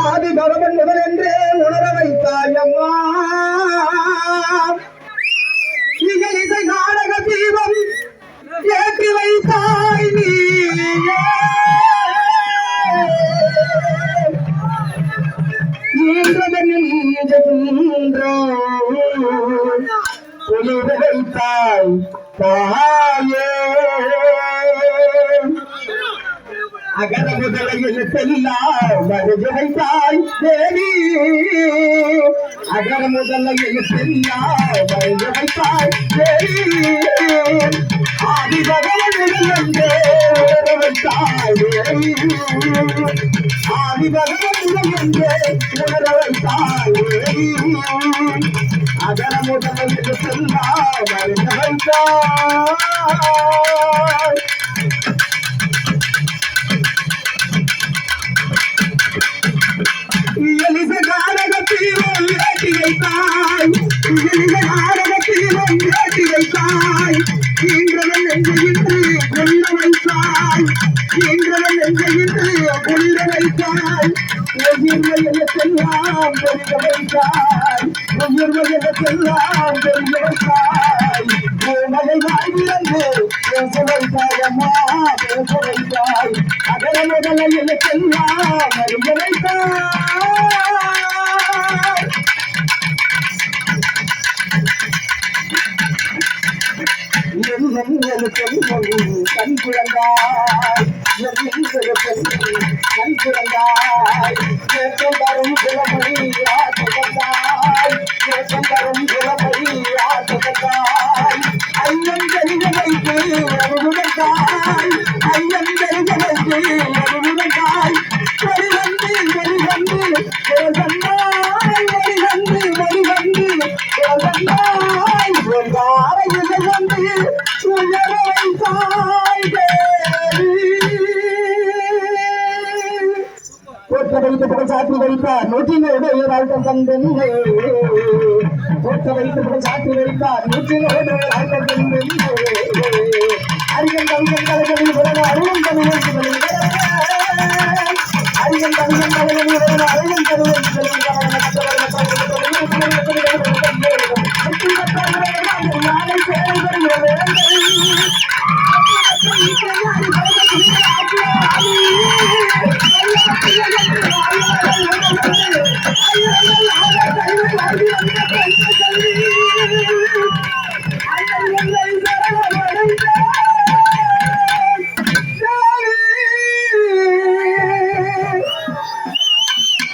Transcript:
ஆதி பகவன் முதல் என்றே உணர வைத்தாய் அம்மா இசை நாடக தீபம் ஏற்றி வைத்தாய் நீ ஒளிர வைத்தாய் தாயே. அகர முதலையில் செல்லாம் வருக தேவி அகர முதலையில் செல்லாம் வருக தேவி ஆதி பகவன் என்றே உணர தேவி ஆதி பகவன் என்றே உணர தேவி அகர முதலையில் செல்லாம் வருக வைத்தாய் இயலிச நாடகத்திலும் வைத்தாய் ஈன்றவன் நெஞ்சு இன்று வைத்தாய் ஈன்றவன் நெஞ்சு இன்று வைத்தாய் உயிர்மை எனக்கெல்லாம் பெருக வைத்தாய் உயிர்மை பெருக வைத்தாய் மலை வாழ்விழந்து பேச வைத்தாய் அம்மா பேச வைத்தாய் அகல முதல எனக்கெல்லாம் அறிய வைத்தாய் கண் குழந்தாய் கண் குழந்தாய் ஏற்றம் தரும் குலமணி ஆசகத்தாய் ஏற்றம் தரும் குலமணி ஆசகத்தாய் ஐயன் தெரிஞ்ச வைத்து அருமுகத்தாய் ஐயன் தெரிஞ்ச வைத்து வைத்த புகழ் சாற்றி வைத்தார். நூற்றினோடு வாழ்க்கை தந்தென்னை போற்ற வைத்த புகழ் சாற்றி வைத்தார். நூற்றினோடு வாழ்க்கை தந்தென்னை அரியன் தங்கம் தலைவலி உலக அருளும் தமிழ் அரியன் தங்கம் தலைவலி உலக அருளும் தமிழ்